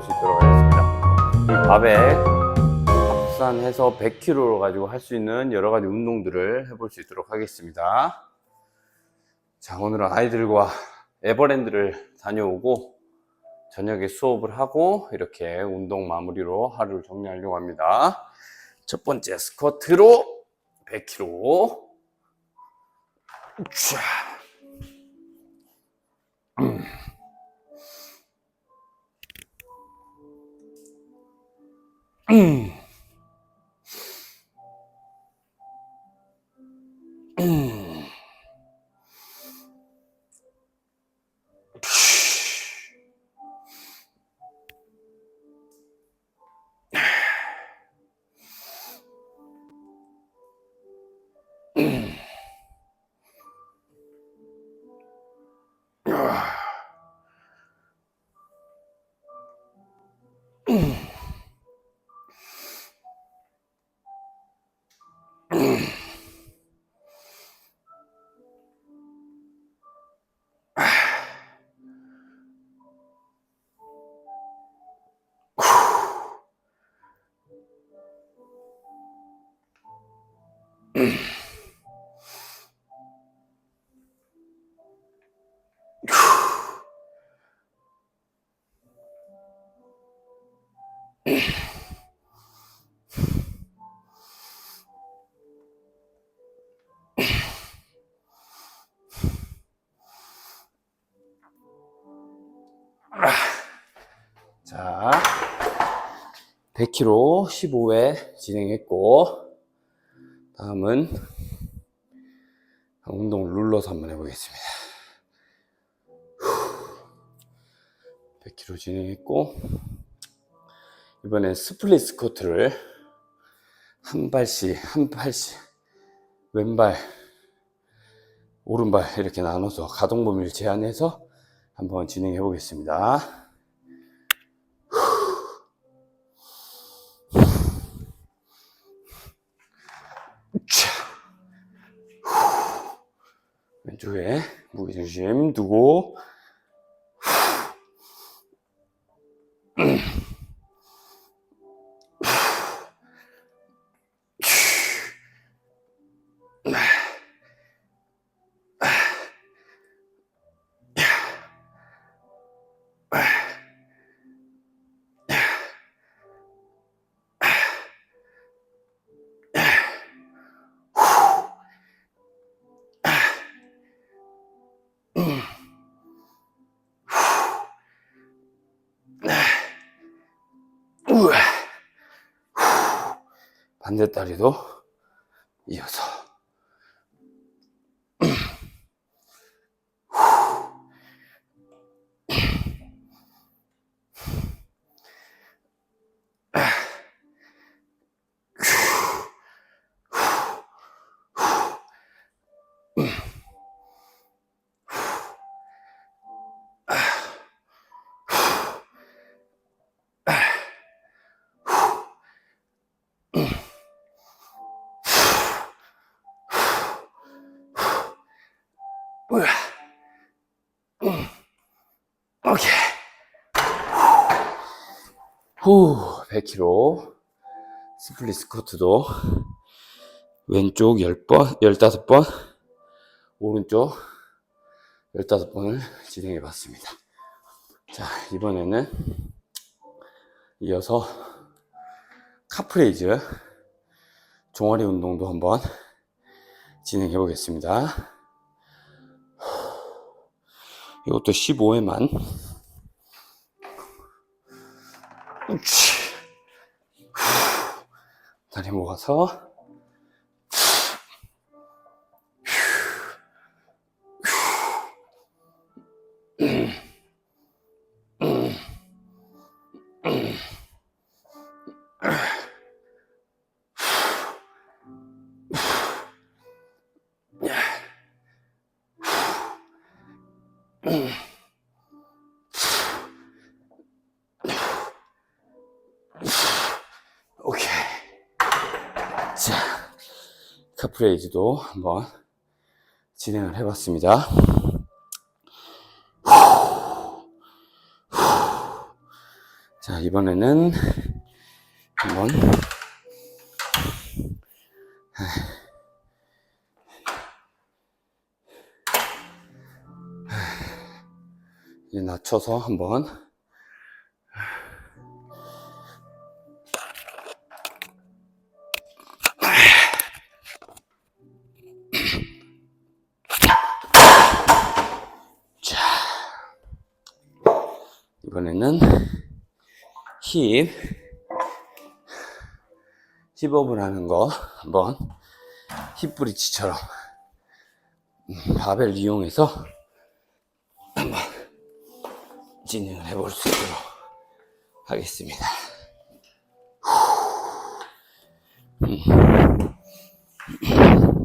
해볼 수 있도록 하겠습니다. 이 밥에 합산해서 100kg로 가지고 할 수 있는 여러 가지 운동들을 해볼 수 있도록 하겠습니다. 자, 오늘은 아이들과 에버랜드를 다녀오고 저녁에 수업을 하고 이렇게 운동 마무리로 하루를 정리하려고 합니다. 첫 번째 스쿼트로 100kg. 음. Mm-hmm. 자, 100kg 15회 진행했고, 다음은 운동 룰러서 한번 해보겠습니다. 100kg 진행했고, 이번엔 스플릿 스쿼트를 한 발씩, 한 발씩, 왼발, 오른발 이렇게 나눠서 가동 범위를 제한해서 한번 진행해 보겠습니다. 왼쪽에 무게중심 두고 반대다리도 이어서 우와. 음. 오케이. 후, 100kg. 스플릿 스쿼트도 왼쪽 10번, 15번, 오른쪽 15번을 진행해 봤습니다. 자, 이번에는 이어서 카프레이즈 종아리 운동도 한번 진행해 보겠습니다. 이것도 15회만. 다리 모아서. 자, 카프레이즈도 한번 진행을 해봤습니다. 자, 자, 이번에는 한번 이제 낮춰서 한번 이번에는 힙 힙업을 하는 거 한번 힙 브릿지처럼 음, 바벨 이용해서 한번 진행을 해볼 수 있도록 하겠습니다. 진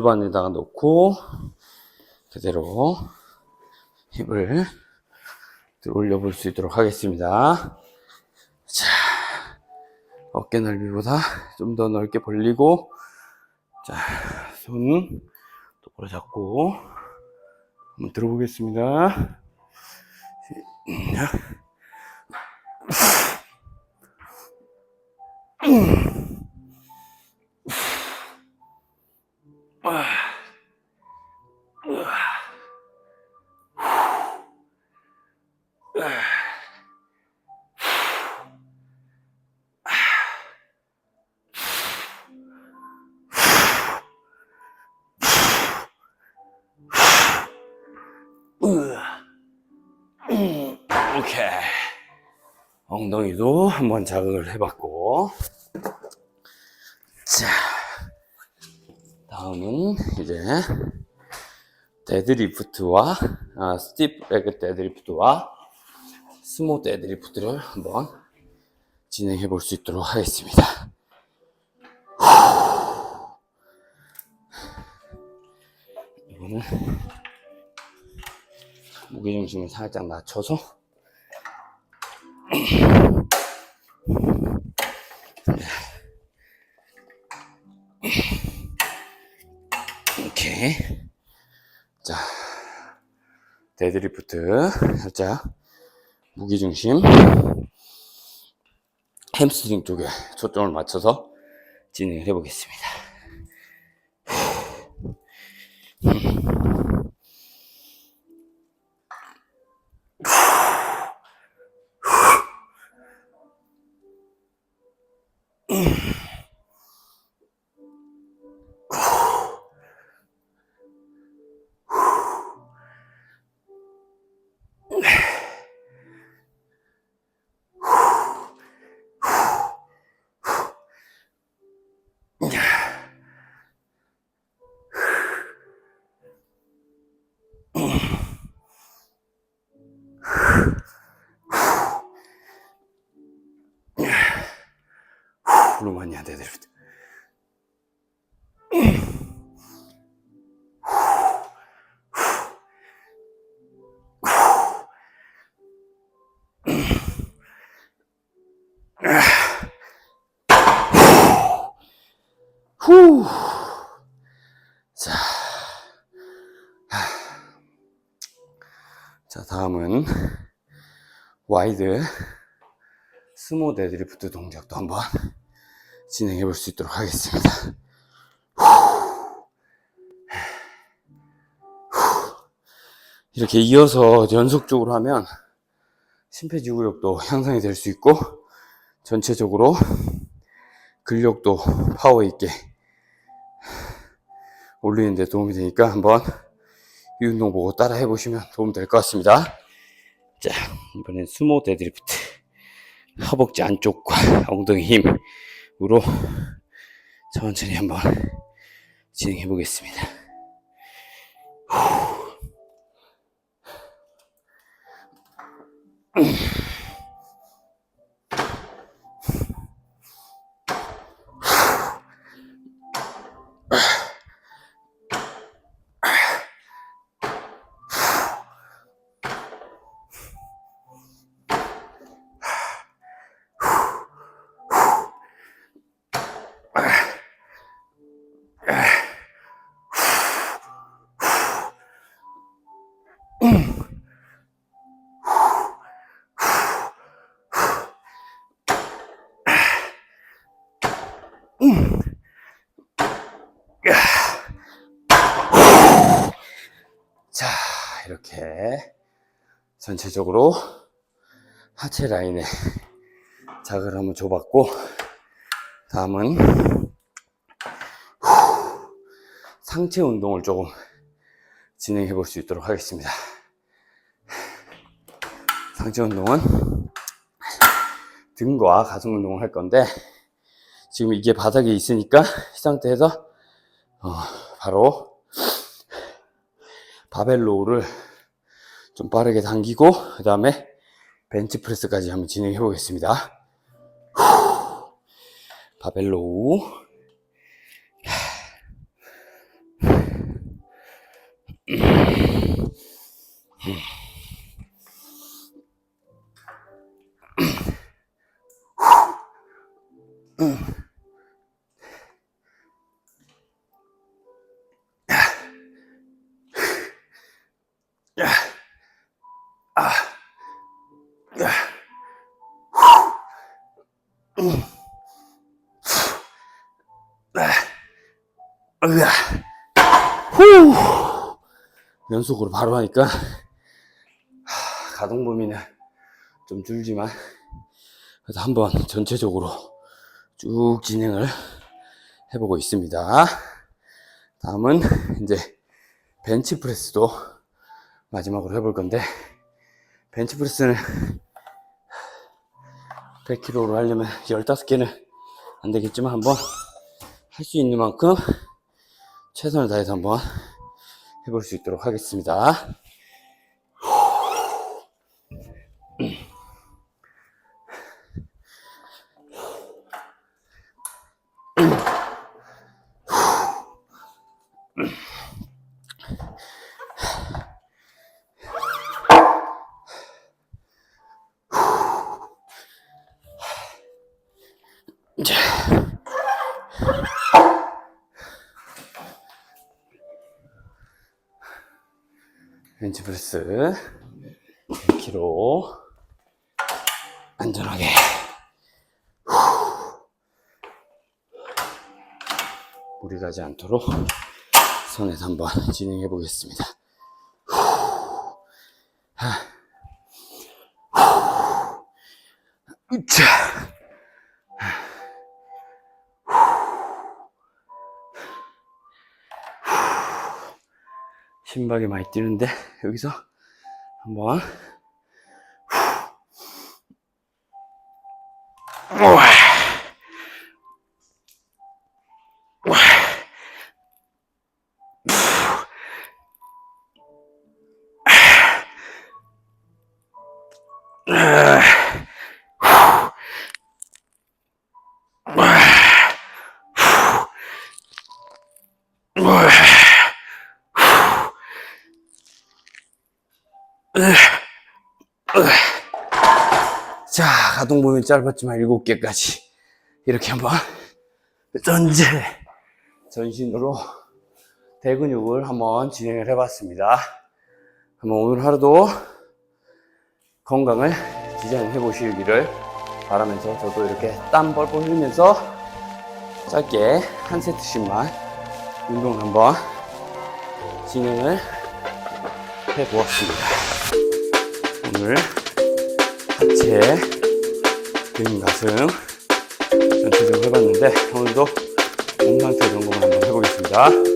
골반에다가 놓고 그대로 힙을 올려볼 수 있도록 하겠습니다. 자, 어깨 넓이보다 좀 더 넓게 벌리고, 자, 손 똑바로 잡고, 한번 들어보겠습니다. 오케이. 엉덩이도 한번 자극을 해봤고. 자. 다음은 이제 데드리프트와 아, 스티프 레그 데드리프트와 스모 데드리프트를 한번 진행해 볼 수 있도록 하겠습니다. 이거는 무게중심을 살짝 낮춰서 데드리프트 살짝 무게중심 햄스트링 쪽에 초점을 맞춰서 진행을 해 보겠습니다. 루마니아 데드리프트 후. 자. 자, 다음은 와이드 스모 데드리프트 동작도 한번 진행해 볼 수 있도록 하겠습니다. 이렇게 이어서 연속적으로 하면 심폐지구력도 향상이 될 수 있고 전체적으로 근력도 파워 있게 올리는 데 도움이 되니까 한번 이 운동 보고 따라 해보시면 도움 될 것 같습니다. 자, 이번엔 스모 데드리프트. 허벅지 안쪽과 엉덩이 힘 으로 천천히 한번 진행해 보겠습니다. 자, 이렇게 전체적으로 하체 라인에 자극을 한번 줘봤고, 다음은 후, 상체 운동을 조금 진행해 볼 수 있도록 하겠습니다. 상체 운동은 등과 가슴 운동을 할 건데, 지금 이게 바닥에 있으니까 이 상태에서 어, 바로 바벨 로우를 좀 빠르게 당기고 그 다음에 벤치프레스까지 한번 진행해 보겠습니다. 후. 바벨 로우 으아. 후. 연속으로 바로 하니까 하, 가동 범위는 좀 줄지만 그래도 한번 전체적으로 쭉 진행을 해보고 있습니다. 다음은 이제 벤치프레스도 마지막으로 해볼 건데 벤치프레스는 100kg로 하려면 15개는 안 되겠지만 한번 할 수 있는 만큼 최선을 다해서 한번 해볼 수 있도록 하겠습니다. 벤치프레스 100kg 안전하게 후. 무리 가지 않도록 손에서 한번 진행해 보겠습니다. 으차. 심박이 많이 뛰는데 여기서 한번 우와. 우와. 범위 짧았지만 7개까지 이렇게 한번 전제 전신으로 대근육을 한번 진행을 해봤습니다. 한번 오늘 하루도 건강을 디자인해 보시기를 바라면서 저도 이렇게 땀 뻘뻘 흘리면서 짧게 한 세트씩만 운동을 한번 진행을 해 보았습니다. 오늘 하체, 등, 가슴 전체적으로 해봤는데 오늘도 몸 상태 것만 한번 해보겠습니다.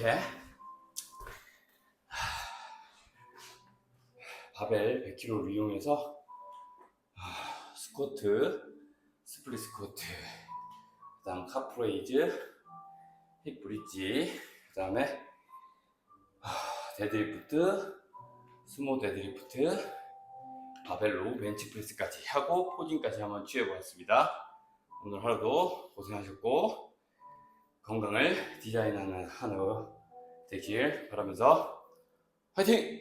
이렇게 바벨 100kg를 이용해서 아, 스쿼트, 스플릿 스쿼트, 그 다음 카프레이즈, 힙 브릿지, 그 다음에 데드리프트, 스모 데드리프트, 바벨로 벤치 프레스까지 하고 포징까지 한번 취해보았습니다. 오늘 하루도 고생하셨고 건강을 디자인하는 하루 되길 바라면서 화이팅!